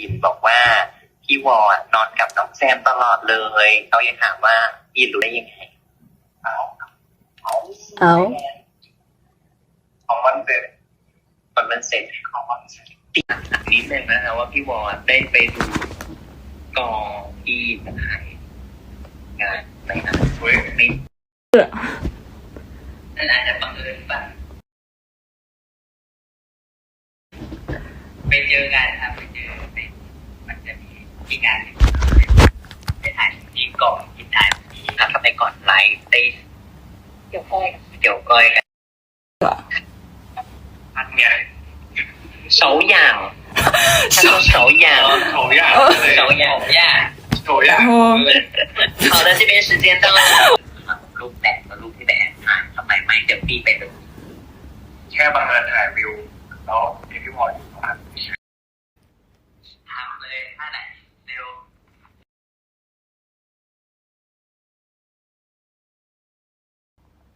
ยินบอกว่าพี่วอนนอนกับน้องแซมตลอดเลยเขายังถามว่าพี่รู้ได้ยังไงเอาเอาเอาของวันเสร็จวันมันเสร็จของวันเสร็จนิดนึงนะคะว่าพี่วอนได้ไปดูกองที่ถ่ายงานในงานเว้ยนี่นั่นอาจจะบังเอิญป่ะไปเจอกันครับไปเจอในมันจะ มีที่งานไปถ่ายที่กองที่ถ่ายที่แล้วทำไมก่อนไลฟ์ได้เกี่ยวก้อยเกี่ยวก้อยกัน อันเนี้ย 手痒，他说手痒， โถยากเลย 手痒呀。 โถยาก โอ้ 好的，这边时间到了。รูปแบบกับรูปที่แบนถ่ายทำไมไม่เดี๋ยวพี่ไปดู แค่บางเอิญถ่ายวิว